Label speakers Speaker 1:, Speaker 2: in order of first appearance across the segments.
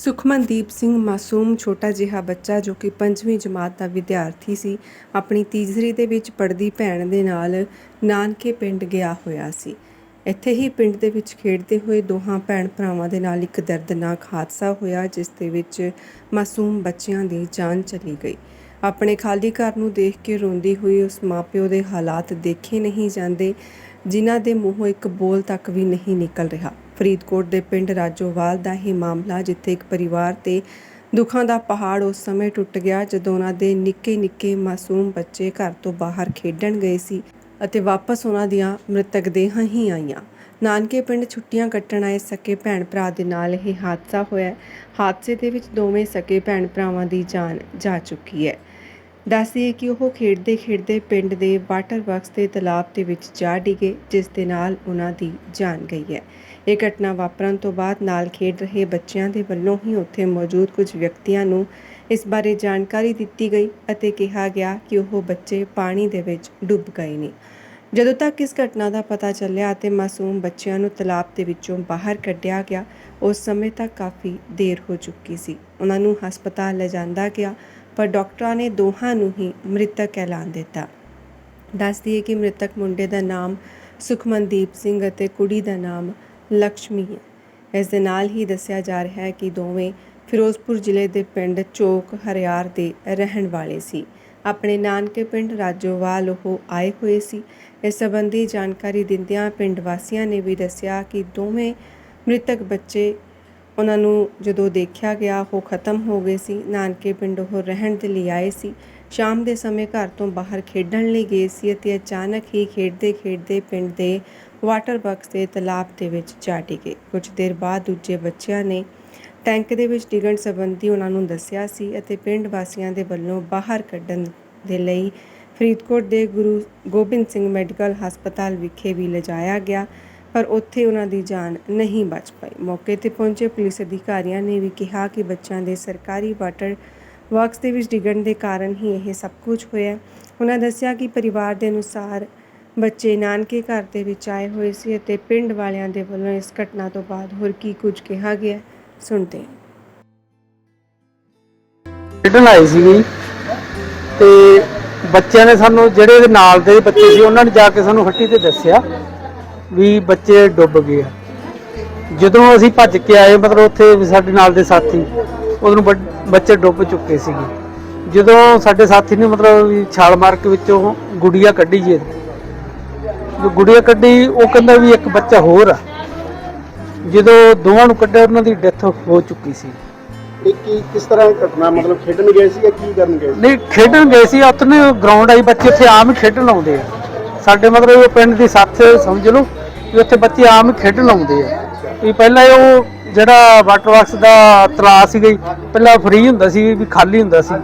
Speaker 1: ਸੁਖਮਨਦੀਪ ਸਿੰਘ ਮਾਸੂਮ ਛੋਟਾ ਜਿਹਾ ਬੱਚਾ ਜੋ ਕਿ ਪੰਜਵੀਂ ਜਮਾਤ ਦਾ ਵਿਦਿਆਰਥੀ ਸੀ, ਆਪਣੀ ਤੀਜਰੀ ਦੇ ਵਿੱਚ ਪੜ੍ਹਦੀ ਭੈਣ ਦੇ ਨਾਲ ਨਾਨਕੇ ਪਿੰਡ ਗਿਆ ਹੋਇਆ ਸੀ। ਇੱਥੇ ਹੀ ਪਿੰਡ ਦੇ ਵਿੱਚ ਖੇਡਦੇ ਹੋਏ ਦੋਹਾਂ ਭੈਣ ਭਰਾਵਾਂ ਦੇ ਨਾਲ ਇੱਕ ਦਰਦਨਾਕ ਹਾਦਸਾ ਹੋਇਆ, ਜਿਸ ਦੇ ਵਿੱਚ ਮਾਸੂਮ ਬੱਚਿਆਂ ਦੀ ਜਾਨ ਚਲੀ ਗਈ। ਆਪਣੇ ਖਾਲੀ ਘਰ ਨੂੰ ਦੇਖ ਕੇ ਰੋਂਦੀ ਹੋਈ ਉਸ ਮਾਪਿਓ ਦੇ ਹਾਲਾਤ ਦੇਖੇ ਨਹੀਂ ਜਾਂਦੇ, ਜਿਨ੍ਹਾਂ ਦੇ ਮੂੰਹੋਂ ਇੱਕ ਬੋਲ ਤੱਕ ਵੀ ਨਹੀਂ ਨਿਕਲ ਰਿਹਾ। ਫਰੀਦਕੋਟ ਦੇ ਪਿੰਡ ਰਾਜੋਵਾਲ ਦਾ ਹੀ ਮਾਮਲਾ, ਜਿੱਥੇ ਇੱਕ ਪਰਿਵਾਰ ਤੇ ਦੁੱਖਾਂ ਦਾ ਪਹਾੜ ਉਸ ਸਮੇਂ ਟੁੱਟ ਗਿਆ ਜਦੋਂ ਉਹਨਾਂ ਦੇ ਨਿੱਕੇ ਨਿੱਕੇ ਮਾਸੂਮ ਬੱਚੇ ਘਰ ਤੋਂ ਬਾਹਰ ਖੇਡਣ ਗਏ ਸੀ ਅਤੇ ਵਾਪਸ ਉਹਨਾਂ ਦੀਆਂ ਮ੍ਰਿਤਕ ਦੇਹਾਂ ਹੀ ਆਈਆਂ। ਨਾਨਕੇ ਪਿੰਡ ਛੁੱਟੀਆਂ ਕੱਟਣ ਆਏ ਸਕੇ ਭੈਣ ਭਰਾ ਦੇ ਨਾਲ ਇਹ ਹਾਦਸਾ ਹੋਇਆ। ਹਾਦਸੇ ਦੇ ਵਿੱਚ ਦੋਵੇਂ ਸਕੇ ਭੈਣ ਭਰਾਵਾਂ ਦੀ ਜਾਨ ਜਾ ਚੁੱਕੀ ਹੈ। ਦੱਸਦੀਏ ਕਿ ਉਹ ਖੇਡਦੇ ਖੇਡਦੇ ਪਿੰਡ ਦੇ ਵਾਟਰ ਵਰਕਸ ਦੇ ਤਲਾਬ ਦੇ ਵਿੱਚ ਜਾ ਡਿੱਗੇ, ਜਿਸ ਦੇ ਨਾਲ ਉਹਨਾਂ ਦੀ ਜਾਨ ਗਈ ਹੈ। ਇਹ ਘਟਨਾ ਵਾਪਰਨ ਤੋਂ ਬਾਅਦ ਨਾਲ ਖੇਡ ਰਹੇ ਬੱਚਿਆਂ ਦੇ ਵੱਲੋਂ ਹੀ ਉੱਥੇ ਮੌਜੂਦ ਕੁਝ ਵਿਅਕਤੀਆਂ ਨੂੰ ਇਸ ਬਾਰੇ ਜਾਣਕਾਰੀ ਦਿੱਤੀ ਗਈ ਅਤੇ ਕਿਹਾ ਗਿਆ ਕਿ ਉਹ ਬੱਚੇ ਪਾਣੀ ਦੇ ਵਿੱਚ ਡੁੱਬ ਗਏ ਨੇ। ਜਦੋਂ ਤੱਕ ਇਸ ਘਟਨਾ ਦਾ ਪਤਾ ਚੱਲਿਆ ਅਤੇ ਮਾਸੂਮ ਬੱਚਿਆਂ ਨੂੰ ਤਲਾਬ ਦੇ ਵਿੱਚੋਂ ਬਾਹਰ ਕੱਢਿਆ ਗਿਆ, ਉਸ ਸਮੇਂ ਤੱਕ ਕਾਫੀ ਦੇਰ ਹੋ ਚੁੱਕੀ ਸੀ। ਉਹਨਾਂ ਨੂੰ ਹਸਪਤਾਲ ਲਿਜਾਂਦਾ ਗਿਆ ਪਰ ਡਾਕਟਰਾਂ ਨੇ ਦੋਹਾਂ ਨੂੰ ਹੀ ਮ੍ਰਿਤਕ ਐਲਾਨ ਦਿੱਤਾ। ਦੱਸ ਦਈਏ ਕਿ ਮ੍ਰਿਤਕ ਮੁੰਡੇ ਦਾ ਨਾਮ ਸੁਖਮਨਦੀਪ ਸਿੰਘ ਅਤੇ ਕੁੜੀ ਦਾ ਨਾਮ ਲక్ష్ਮੀ ਹੈ। ਇਸ ਦੇ ਨਾਲ ਹੀ ਦੱਸਿਆ ਜਾ ਰਿਹਾ ਹੈ ਕਿ ਦੋਵੇਂ ਫਿਰੋਜ਼ਪੁਰ ਜ਼ਿਲ੍ਹੇ ਦੇ ਪਿੰਡ ਚੋਕ, ਹਰਿਆਰ ਦੇ ਰਹਿਣ ਵਾਲੇ ਸੀ। ਆਪਣੇ ਨਾਨਕੇ ਪਿੰਡ ਰਾਜੋਵਾਲ ਉਹ ਆਏ ਹੋਏ ਸੀ। ਇਸ ਸੰਬੰਧੀ ਜਾਣਕਾਰੀ ਦਿੰਦਿਆਂ ਪਿੰਡ ਵਾਸੀਆਂ ਨੇ ਵੀ ਦੱਸਿਆ ਕਿ ਦੋਵੇਂ ਮ੍ਰਿਤਕ ਬੱਚੇ ਉਹਨਾਂ ਨੂੰ ਜਦੋਂ ਦੇਖਿਆ ਗਿਆ, ਉਹ ਖਤਮ ਹੋ ਗਏ ਸੀ। ਨਾਨਕੇ ਪਿੰਡ ਉਹ ਰਹਿਣ ਦੇ ਲਈ ਆਏ ਸੀ। ਸ਼ਾਮ ਦੇ ਸਮੇਂ ਘਰ ਤੋਂ ਬਾਹਰ ਖੇਡਣ ਲਈ ਗਏ ਸੀ ਅਤੇ ਅਚਾਨਕ ਹੀ ਖੇਡਦੇ ਖੇਡਦੇ ਪਿੰਡ ਦੇ ਵਾਟਰ ਬਕਸ ਦੇ ਤਲਾਬ ਦੇ ਵਿੱਚ ਜਾ ਡਿੱਗੇ। ਕੁਝ ਦੇਰ ਬਾਅਦ ਦੂਜੇ ਬੱਚਿਆਂ ਨੇ ਟੈਂਕ ਦੇ ਵਿੱਚ ਡਿੱਗਣ ਸੰਬੰਧੀ ਉਹਨਾਂ ਨੂੰ ਦੱਸਿਆ ਸੀ ਅਤੇ ਪਿੰਡ ਵਾਸੀਆਂ ਦੇ ਵੱਲੋਂ ਬਾਹਰ ਕੱਢਣ ਦੇ ਲਈ ਫਰੀਦਕੋਟ ਦੇ ਗੁਰੂ ਗੋਬਿੰਦ ਸਿੰਘ ਮੈਡੀਕਲ ਹਸਪਤਾਲ ਵਿਖੇ ਵੀ ਲਿਜਾਇਆ ਗਿਆ। ਪਰ ਉੱਥੇ ਉਹਨਾਂ ਦੀ ਜਾਨ ਨਹੀਂ ਬਚ ਪਾਈ। ਮੌਕੇ ਤੇ ਪਹੁੰਚੇ ਪੁਲਿਸ ਅਧਿਕਾਰੀਆਂ ਨੇ ਵੀ ਕਿਹਾ ਕਿ ਬੱਚਿਆਂ ਦੇ ਸਰਕਾਰੀ ਵਾਟਰ ਵਰਕਸ ਦੇ ਵਿੱਚ ਡਿੱਗਣ ਦੇ ਕਾਰਨ ਹੀ ਇਹ ਸਭ ਕੁਝ ਹੋਇਆ। ਉਹਨਾਂ ਦੱਸਿਆ ਕਿ ਪਰਿਵਾਰ ਦੇ ਅਨੁਸਾਰ ਬੱਚੇ ਨਾਨਕੇ ਘਰ ਦੇ ਵਿੱਚ ਆਏ ਹੋਏ ਸੀ ਅਤੇ ਪਿੰਡ ਵਾਲਿਆਂ ਦੇ ਵੱਲੋਂ ਇਸ ਘਟਨਾ ਤੋਂ ਬਾਅਦ ਹੋਰ ਕੀ ਕੁਝ ਕਿਹਾ ਗਿਆ, ਸੁਣਦੇ ਹਾਂ।
Speaker 2: ਖੇਡਣ ਆਏ ਸੀਗੇ ਤੇ ਬੱਚਿਆਂ ਨੇ ਸਾਨੂੰ ਜਿਹੜੇ ਨਾਲ ਦੇ ਬੱਚੇ ਸੀ, ਉਹਨਾਂ ਨੇ ਜਾ ਕੇ ਸਾਨੂੰ ਹੱਟੀ ਤੇ ਦੱਸਿਆ। ਵੀ ਬੱਚੇ ਡੁੱਬ ਗਏ ਆ। ਜਦੋਂ ਅਸੀਂ ਭੱਜ ਕੇ ਆਏ ਮਤਲਬ ਉੱਥੇ ਸਾਡੇ ਨਾਲ ਦੇ ਸਾਥੀ ਉਦੋਂ ਬੱਚੇ ਡੁੱਬ ਚੁੱਕੇ ਸੀਗੇ। ਜਦੋਂ ਸਾਡੇ ਸਾਥੀ ਨੇ ਮਤਲਬ ਛਾਲ ਮਾਰ ਕੇ ਵਿੱਚੋਂ ਗੁੜੀਆ ਕੱਢੀ ਜੀ ਜਦੋਂ ਗੁੜੀਆ ਕੱਢੀ ਉਹ ਕਹਿੰਦਾ ਵੀ ਇੱਕ ਬੱਚਾ ਹੋਰ ਆ। ਜਦੋਂ ਦੋਵਾਂ ਨੂੰ ਕੱਢਿਆ ਉਹਨਾਂ ਦੀ ਡੈਥ ਹੋ ਚੁੱਕੀ ਸੀ।
Speaker 3: ਇਹ ਕੀ ਕਿਸ ਤਰ੍ਹਾਂ ਘਟਨਾ ਮਤਲਬ ਖੇਡਣ ਗਏ ਸੀ ਜਾਂ ਕੀ ਕਰਨ ਗਏ ਸੀ?
Speaker 2: ਨਹੀਂ ਖੇਡਣ ਗਏ ਸੀ। ਉੱਥੇ ਗਰਾਊਂਡ ਆਈ ਬੱਚੇ ਉੱਥੇ ਆਮ ਹੀ ਖੇਡਣ ਆਉਂਦੇ ਆ। ਸਾਡੇ ਮਤਲਬ ਉਹ ਪਿੰਡ ਦੀ ਸੱਥ ਸਮਝ ਲਓ। ਵੀ ਉੱਥੇ ਬੱਚੇ ਆਮ ਹੀ ਖੇਡਣ ਆਉਂਦੇ ਆ। ਵੀ ਪਹਿਲਾਂ ਉਹ ਜਿਹੜਾ ਵਾਟਰ ਵਰਕਸ ਦਾ ਤਲਾਅ ਸੀ ਗਈ ਪਹਿਲਾਂ ਫ੍ਰੀ ਹੁੰਦਾ ਸੀ ਵੀ ਖਾਲੀ ਹੁੰਦਾ ਸੀ।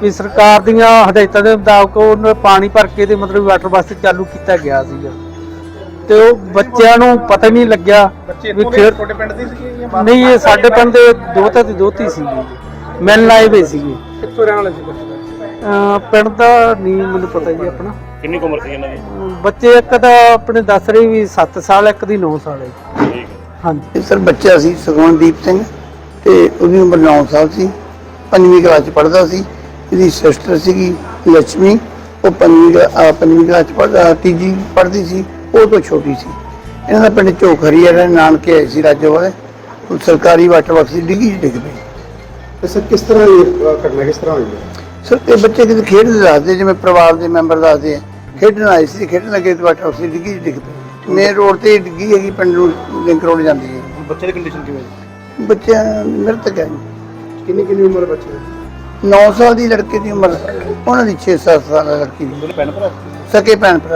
Speaker 2: ਵੀ ਸਰਕਾਰ ਦੀਆਂ ਹਦਾਇਤਾਂ ਦੇ ਮੁਤਾਬਕ ਉਹਨੂੰ ਪਾਣੀ ਭਰ ਕੇ ਤੇ ਮਤਲਬ ਵਾਟਰ ਵਰਕਸ ਚਾਲੂ ਕੀਤਾ ਗਿਆ ਸੀਗਾ। ਤੇ ਉਹ ਬੱਚਿਆਂ ਨੂੰ ਪਤਾ ਨਹੀਂ ਲੱਗਿਆ ਵੀ ਖੇਡ
Speaker 3: ਤੁਹਾਡੇ ਪਿੰਡ ਦੇ ਸੀ?
Speaker 2: ਨਹੀਂ ਇਹ ਸਾਡੇ ਪਿੰਡ ਦੇ ਦੋਤਾ ਤੇ ਦੋਤੀ ਸੀਗੀ। ਮਿਲਣ ਆਏ ਹੋਏ ਸੀਗੇ।
Speaker 3: ਕਿੱਥੋਂ ਰਹਿਣ ਵਾਲੇ ਸੀ ਬੱਚੇ?
Speaker 2: ਅਹ ਪਿੰਡ ਦਾ ਨਹੀਂ ਮੈਨੂੰ ਪਤਾ ਜੀ ਆਪਣਾ।
Speaker 4: ਕਿੰਨੀ ਕੁ ਉਮਰ ਸੀ ਇਹਨਾਂ ਦੀ?
Speaker 2: ਅਮ ਬੱਚੇ ਇੱਕ ਤਾਂ ਆਪਣੇ ਦੱਸ ਰਹੀ ਵੀ 7 ਸਾਲ ਇੱਕ ਦੀ 9 ਸਾਲ ਹੈ ਜੀ।
Speaker 4: ਠੀਕ ਹੈ।
Speaker 2: ਹਾਂਜੀ।
Speaker 5: ਇਹ ਸਰ ਬੱਚਾ ਸੀ ਸੁਖਮਨਦੀਪ ਸਿੰਘ ਤੇ ਉਹਦੀ ਉਮਰ 9 ਸਾਲ ਸੀ। ਪੰਜਵੀਂ ਕਲਾਸ ਚ ਪੜ੍ਹਦਾ ਸੀ। ਇਹਦੀ ਸਿਸਟਰ ਸੀਗੀ ਲక్ష్ਮੀ ਉਹ ਪੰਜਵੀਂ ਕਲਾ- ਅਹ ਪੰਜਵੀਂ ਕਲਾਸ ਚ ਪੜ੍ਹਦਾ ਤੀਜੀ ਪੜ੍ਹਦੀ ਸੀ। ਉਹ ਤੋਂ ਛੋਟੀ ਸੀ। ਇਹਨਾਂ ਦਾ ਪਿੰਡ ਝੋਖਰੀ ਹੈ ਨਾਨਕੇ ਆਏ ਸੀ ਰਾਜੋ ਵਾਲੇ। ਉਹ ਸਰਕਾਰੀ ਵਾਟਰ ਵਰਕਸ ਦੀ ਡਿੱਗੀ 'ਚ ਡਿੱਗ ਪਈ।
Speaker 3: ਤੇ ਸਰ ਕਿਸ ਤਰ੍ਹਾਂ ਇਹ ਅ, ਘਟਨਾ ਕਿਸ ਤਰ੍ਹਾਂ ਹੋਈ ਹੈ?
Speaker 5: ਸਰ ਇਹ ਬੱਚੇ ਕਿਤੇ ਖੇਡਦੇ ਦੱਸਦੇ ਜਿਵੇਂ ਪਰਿਵਾਰ ਦੇ ਮੈਂਬਰ ਦੱਸਦੇ ਆ। ਖੇਡਣ ਆਏ ਸੀ ਖੇਡਣ ਲੱਗੇ ਤੇ ਵਰਕਸ ਦੀ ਡਿੱਗੀ ਡਿੱਗ ਪਈ। ਮੇਨ ਰੋਡ ਤੇ ਹੀ ਡਿੱਗੀ ਹੈਗੀ ਪਿੰਡ ਨੂੰ ਲਿੰਕ ਰੋਡ ਜਾਂਦੀ ਹੈ।
Speaker 3: ਬੱਚੇ ਦੀ ਕੰਡੀਸ਼ਨ ਕਿਵੇਂ ਹੈ?
Speaker 5: ਬੱਚਿਆਂ ਮ੍ਰਿਤਕ ਹੈ
Speaker 3: ਕਿੰਨੀ ਕਿੰਨੀ ਉਮਰ ਬੱਚੇ ਦੀ?
Speaker 5: 9 ਸਾਲ ਦੀ ਲੜਕੇ ਦੀ ਉਮਰ ਉਹਨਾਂ ਦੀ 6-7 ਸਾਲ ਦੀ ਲੜਕੀ ਦੀ।
Speaker 3: ਦੋਨੇ ਭੈਣ ਭਰਾ?
Speaker 5: ਸਕੇ ਭੈਣ ਭਰਾ।